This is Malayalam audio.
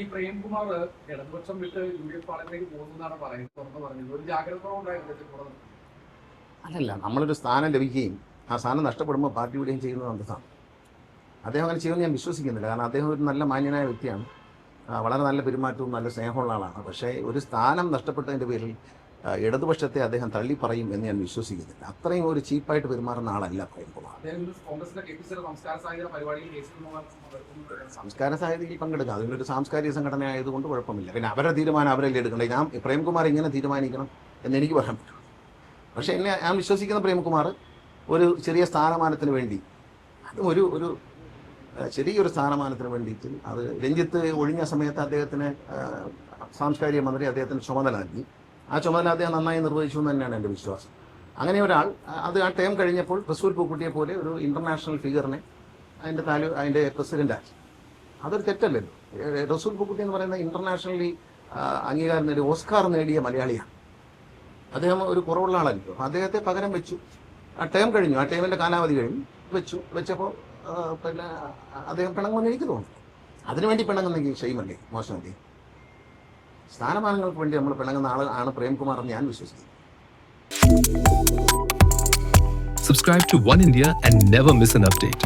ഈ പ്രേംകുമാർ ഇടതുപക്ഷം വിട്ട് യു ഡി എഫ് പാളയത്തിലേക്ക് പോകുന്നതാണ് പറയുന്നത് തുറന്നു പറഞ്ഞത്. ഒരു ജാഗ്രത പുറത്ത് അല്ലല്ല നമ്മളൊരു സ്ഥാനം ലഭിക്കുകയും ആ സ്ഥാനം നഷ്ടപ്പെടുമ്പോൾ പാർട്ടി വിടുകയും ചെയ്യുന്നത് നല്ലതാണ് അദ്ദേഹം അങ്ങനെ ചെയ്യുമെന്ന് ഞാൻ വിശ്വസിക്കുന്നില്ല. കാരണം അദ്ദേഹം ഒരു നല്ല മാന്യനായ വ്യക്തിയാണ്. വളരെ നല്ല പെരുമാറ്റവും നല്ല സ്നേഹമുള്ള ആളാണ്. പക്ഷേ ഒരു സ്ഥാനം നഷ്ടപ്പെട്ടതിന്റെ പേരിൽ ഇടതുപക്ഷത്തെ അദ്ദേഹം തള്ളി പറയും എന്ന് ഞാൻ വിശ്വസിക്കുന്നില്ല. അത്രയും ഒരു ചീപ്പായിട്ട് പെരുമാറുന്ന ആളല്ല പ്രേംകുമാർ സംസ്കാര സാഹിത്യ പങ്കെടുക്കുക അതിനൊരു സാംസ്കാരിക സംഘടന ആയതുകൊണ്ട് കുഴപ്പമില്ല. പിന്നെ അവരുടെ തീരുമാനം അവരല്ലേ എടുക്കണ്ടേ? ഞാൻ പ്രേംകുമാർ ഇങ്ങനെ തീരുമാനിക്കണം എന്ന് എനിക്ക് പറയാൻ പറ്റും പക്ഷേ എന്നെ ഞാൻ വിശ്വസിക്കുന്ന പ്രേംകുമാർ ഒരു ചെറിയ സ്ഥാനമാനത്തിന് വേണ്ടി അത് ഒരു ഒരു ചെറിയൊരു സ്ഥാനമാനത്തിന് വേണ്ടിയിട്ട് അത് രഞ്ജിത്ത് ഒഴിഞ്ഞ സമയത്ത് അദ്ദേഹത്തിന് സാംസ്കാരിക മന്ത്രി അദ്ദേഹത്തിന് ചുമതല നൽകി. ആ ചുമതല അദ്ദേഹം നന്നായി നിർവഹിച്ചു എന്ന് തന്നെയാണ് എന്റെ വിശ്വാസം. അങ്ങനെ ഒരാൾ അത് ആ ടൈം കഴിഞ്ഞപ്പോൾ റസൂൽ പൂക്കുട്ടിയെ പോലെ ഒരു ഇന്റർനാഷണൽ ഫിഗറിനെ അതിന്റെ താലൂ അതിന്റെ പ്രസിഡന്റാക്കി അതൊരു തെറ്റല്ലല്ലോ റസൂൽ പൂക്കുട്ടി എന്ന് പറയുന്ന ഇന്റർനാഷണലി അംഗീകാരം നേടിയ ഓസ്കാർ നേടിയ മലയാളിയാണ്. അദ്ദേഹം ഒരു കുറവുള്ള ആളല്ലോ അദ്ദേഹത്തെ പകരം വെച്ചു. ആ ടൈം കഴിഞ്ഞു. ആ ടൈമിന്റെ കാലാവധി കഴിഞ്ഞു. വെച്ചു. വെച്ചപ്പോൾ പിന്നെ അദ്ദേഹം പിണങ്ങുമെന്ന് എനിക്ക് തോന്നുന്നു. അതിനുവേണ്ടി പിണങ്ങുന്നെങ്കിൽ ഷെയ്മല്ലേ മോശമല്ലേ? സ്ഥാനമാനങ്ങൾക്ക് വേണ്ടി നമ്മൾ പിണങ്ങുന്ന ആൾ ആണ് പ്രേംകുമാർ എന്ന് ഞാൻ വിശ്വസിക്കുന്നു Subscribe to One India and never miss an update.